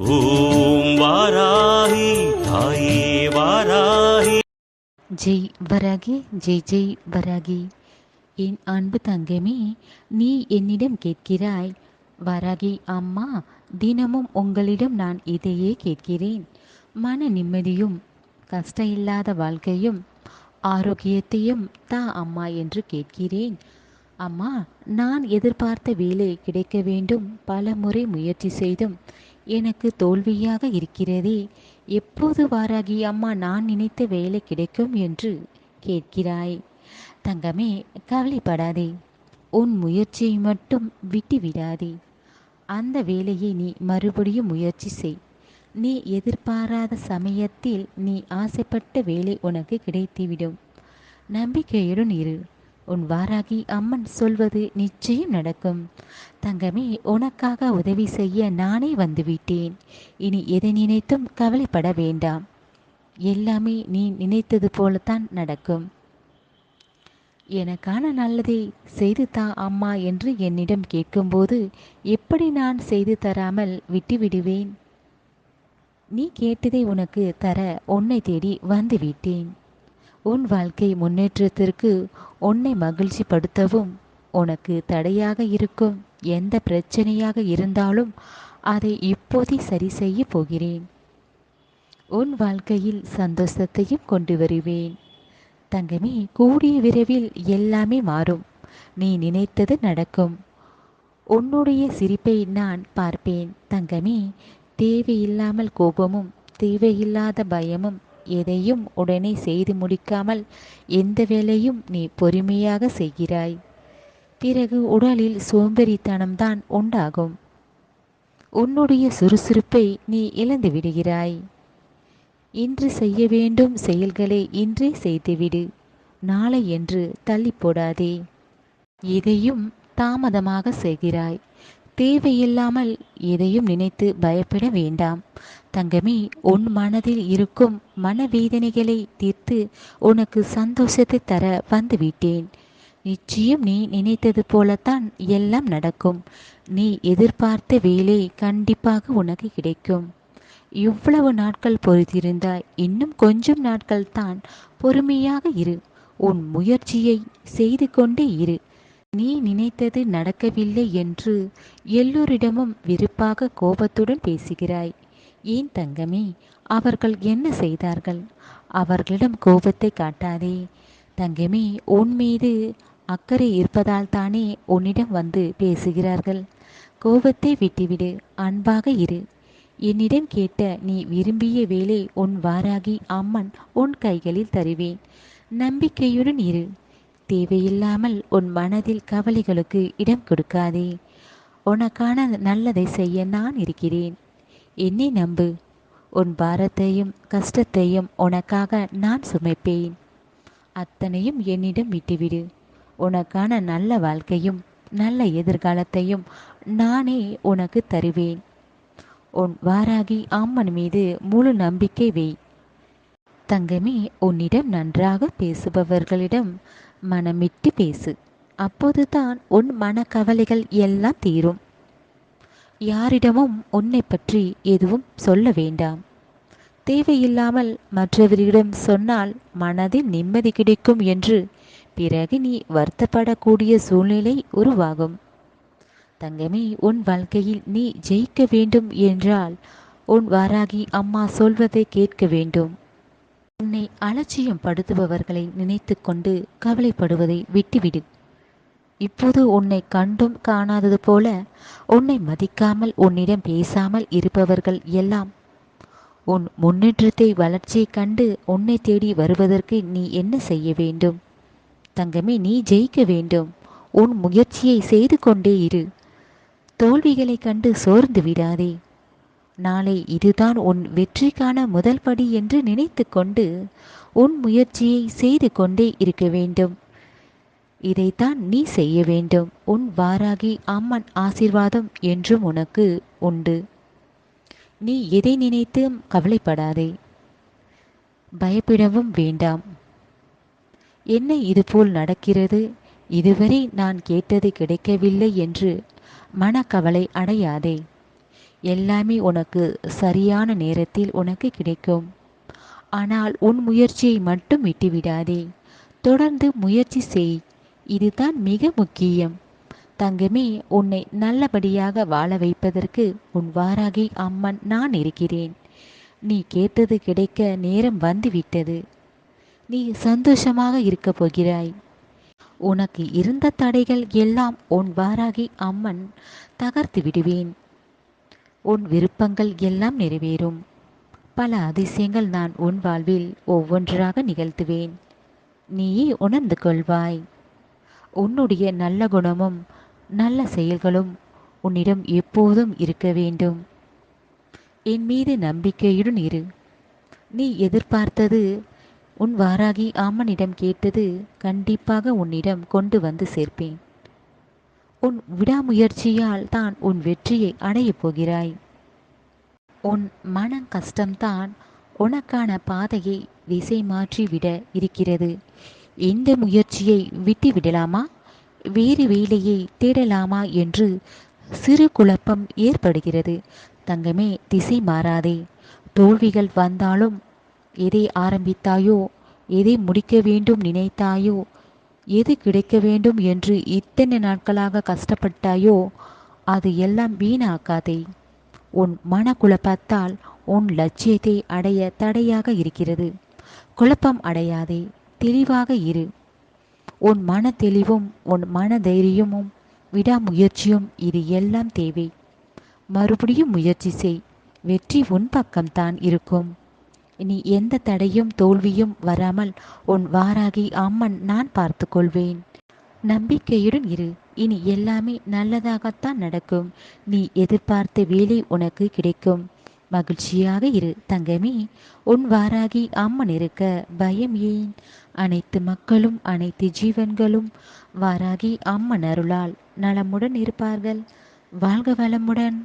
ஓம் வாராகி தாயே வாராகி. ஜெய் வராகி ஜெய் ஜெய் வராகி. என் அன்பு தங்கமே நீ என்னிடம் கேட்கிறாய். வராகி அம்மா தினமும் உங்களிடம் நான் இதையே கேட்கிறேன். மன நிம்மதியும் கஷ்டம் இல்லாத வாழ்க்கையும் ஆரோக்கியத்தையும் தா அம்மா என்று கேட்கிறேன். அம்மா நான் எதிர்பார்த்த வேலை கிடைக்க வேண்டும். பல முறை முயற்சி செய்தும் எனக்கு தோல்வியாக இருக்கிறதே. எப்போது வாராகி அம்மா நான் நினைத்த வேலை கிடைக்கும் என்று கேட்கிறாய். தங்கமே கவலைப்படாதே. உன் முயற்சியை மட்டும் விட்டு விடாதே அந்த வேலையை நீ மறுபடியும் முயற்சி செய். நீ எதிர்பாராத சமயத்தில் நீ ஆசைப்பட்ட வேலை உனக்கு கிடைத்துவிடும். நம்பிக்கையுடன் இரு. உன் வாராகி அம்மன் சொல்வது நிச்சயம் நடக்கும். தங்கமே உனக்காக உதவி செய்ய நானே வந்துவிட்டேன். இனி எதை நினைத்தும் கவலைப்பட வேண்டாம். எல்லாமே நீ நினைத்தது போலத்தான் நடக்கும். எனக்கான நல்லதை செய்து தா அம்மா என்று என்னிடம் கேட்கும்போது எப்படி நான் செய்து தராமல் விட்டுவிடுவேன்? நீ கேட்டதை உனக்கு தர உன்னை தேடி வந்துவிட்டேன். உன் வாழ்க்கை முன்னேற்றத்திற்கு உன்னை மகிழ்ச்சிப்படுத்தவும் உனக்கு தடையாக இருக்கும் எந்த பிரச்சனையாக இருந்தாலும் அதை இப்போதே சரி செய்ய போகிறேன். உன் வாழ்க்கையில் சந்தோஷத்தையும் கொண்டு வருவேன். தங்கமே கூடிய விரைவில் எல்லாமே மாறும். நீ நினைத்தது நடக்கும். உன்னுடைய சிரிப்பை நான் பார்ப்பேன். தங்கமே தேவையில்லாமல் கோபமும் தேவையில்லாத பயமும் எதையும் உடனே செய்து முடிக்காமல் எந்த வேலையும் நீ பொறுமையாக செய்கிறாய். பிறகு உடலில் சோம்பேறித்தனம்தான் உண்டாகும். உன்னுடைய சுறுசுறுப்பை நீ இழந்து விடுகிறாய். இன்று செய்ய வேண்டும் செயல்களை இன்றே செய்துவிடு. நாளை என்று தள்ளி போடாதே எதையும் தாமதமாக செய்கிறாய். தேவையில்லாமல் எதையும் நினைத்து பயப்பட வேண்டாம். தங்கமே உன் மனதில் இருக்கும் மனவேதனைகளை தீர்த்து உனக்கு சந்தோஷத்தை தர வந்துவிட்டேன். நிச்சயம் நீ நினைத்தது போலத்தான் எல்லாம் நடக்கும். நீ எதிர்பார்த்த வேலை கண்டிப்பாக உனக்கு கிடைக்கும். இவ்வளவு நாட்கள் பொறுத்திருந்தாய். இன்னும் கொஞ்சம் நாட்கள் தான் பொறுமையாக இரு. உன் முயற்சியை செய்து கொண்டே இரு. நீ நினைத்தது நடக்கவில்லை என்று எல்லோரிடமும் வெறுப்பாக கோபத்துடன் பேசுகிறாய். ஏன் தங்கமே அவர்கள் என்ன செய்தார்கள்? அவர்களிடம் கோபத்தை காட்டாதே. தங்கமே உன் மீது அக்கறை இருப்பதால் தானே உன்னிடம் வந்து பேசுகிறார்கள். கோபத்தை விட்டுவிடு அன்பாக இரு. என்னிடம் கேட்ட நீ விரும்பிய வேலை உன் வாராகி அம்மன் உன் கைகளில் தருவேன். நம்பிக்கையுடன் இரு. தேவையில்லாமல் உன் மனதில் கவலைகளுக்கு இடம் கொடுக்காதே. உனக்கான நல்லதை செய்ய நான் இருக்கிறேன். என்னை நம்பு. உன் பாரத்தையும் கஷ்டத்தையும் உனக்காக நான் சுமைப்பேன். அத்தனையும் என்னிடம் விட்டுவிடு. உனக்கான நல்ல வாழ்க்கையும் நல்ல எதிர்காலத்தையும் நானே உனக்கு தருவேன். உன் வாராகி அம்மன் மீது முழு நம்பிக்கை வை. தங்கமே உன்னிடம் நன்றாக பேசுபவர்களிடம் மனமிட்டு பேசு. அப்போதுதான் உன் மனக்கவலைகள் எல்லாம் தீரும். யாரிடமும் உன்னை பற்றி எதுவும் சொல்ல வேண்டாம். தேவையில்லாமல் மற்றவரிடம் சொன்னால் மனதில் நிம்மதி கிடைக்கும் என்று பிறகு நீ வருத்தப்படக்கூடிய சூழ்நிலை உருவாகும். தங்கமே உன் வாழ்க்கையில் நீ ஜெயிக்க வேண்டும் என்றால் உன் வாராகி அம்மா சொல்வதை கேட்க வேண்டும். உன்னை அலட்சியம் படுத்துபவர்களை நினைத்து கொண்டு கவலைப்படுவதை விட்டுவிடு. இப்போது உன்னை கண்டும் காணாதது போல உன்னை மதிக்காமல் உன்னிடம் பேசாமல் இருப்பவர்கள் எல்லாம். உன் முன்னேற்றத்தை வளர்ச்சியை கண்டு உன்னை தேடி வருவதற்கு நீ என்ன செய்ய வேண்டும்? தங்கமே நீ ஜெயிக்க வேண்டும். உன் முயற்சியை செய்து கொண்டே இரு. தோல்விகளை கண்டு சோர்ந்து விடாதே. நாளை இதுதான் உன் வெற்றிக்கான முதல் படி என்று நினைத்து கொண்டு உன் முயற்சியை செய்து கொண்டே இருக்க வேண்டும். இதைத்தான் நீ செய்ய வேண்டும். உன் வாராகி அம்மன் ஆசிர்வாதம் என்றும் உனக்கு உண்டு. நீ எதை நினைத்தும் கவலைப்படாதே. பயப்படவும் வேண்டாம். என்ன இதுபோல் நடக்கிறது? இதுவரை நான் கேட்டது கிடைக்கவில்லை என்று மனக்கவலை அடையாதே. எல்லாமே உனக்கு சரியான நேரத்தில் உனக்கு கிடைக்கும். ஆனால் உன் முயற்சியை மட்டும் விட்டுவிடாதே. தொடர்ந்து முயற்சி செய். இதுதான் மிக முக்கியம். தங்கமே உன்னை நல்லபடியாக வாழ வைப்பதற்கு உன் வாராகி அம்மன் நான் இருக்கிறேன். நீ கேட்டது கிடைக்க நேரம் வந்துவிட்டது. நீ சந்தோஷமாக இருக்கப் போகிறாய். உனக்கு இருந்த தடைகள் எல்லாம் உன் வாராகி அம்மன் தகர்த்து விடுவேன். உன் விருப்பங்கள் எல்லாம் நிறைவேறும். பல அதிசயங்கள் நான் உன் வாழ்வில் ஒவ்வொன்றாக நிகழ்த்துவேன். நீயே உணர்ந்து கொள்வாய். உன்னுடைய நல்ல குணமும் நல்ல செயல்களும் உன்னிடம் எப்போதும் இருக்க வேண்டும். என் மீது நம்பிக்கையுடன் இரு. நீ எதிர்பார்த்தது உன் வாராகி அம்மனிடம் கேட்டது கண்டிப்பாக உன்னிடம் கொண்டு வந்து சேர்ப்பேன். உன் விடாமுயற்சியால் தான் உன் வெற்றியை அடையப் போகிறாய். உன் மன கஷ்டம்தான் உனக்கான பாதையை திசை மாற்றிவிட இருக்கிறது. இந்த முயற்சியை விட்டு விடலாமா வேறு வேலையை தேடலாமா என்று சிறு குழப்பம் ஏற்படுகிறது. தங்கமே திசை மாறாதே. தோல்விகள் வந்தாலும் எதை ஆரம்பித்தாயோ எதை முடிக்க வேண்டும் நினைத்தாயோ எது கிடைக்க வேண்டும் என்று இத்தனை நாட்களாக கஷ்டப்பட்டாயோ அது எல்லாம் வீணாக்காதே. உன் மனக்குழப்பத்தால் உன் லட்சியத்தை அடைய தடையாக இருக்கிறது. குழப்பம் அடையாதே. தெளிவாக இரு. உன் மன தெளிவும் உன் மன தைரியமும் விடாமுயற்சியும் இது எல்லாம் தேவை. மறுபடியும் முயற்சி செய். வெற்றி உன் பக்கம்தான் இருக்கும். இனி எந்த தடையும் தோல்வியும் வராமல் உன் வாராகி அம்மன் நான் பார்த்து கொள்வேன் நம்பிக்கையுடன் இரு. இனி எல்லாமே நல்லதாகத்தான் நடக்கும். நீ எதிர்பார்த்த வேலை உனக்கு கிடைக்கும். மகிழ்ச்சியாக இரு தங்கமே. உன் வாராகி அம்மன் இருக்க பயம் ஏன்? அனைத்து மக்களும் அனைத்து ஜீவன்களும் வாராகி அம்மன் அருளால் நலமுடன் இருப்பார்கள். வாழ்க வளமுடன்.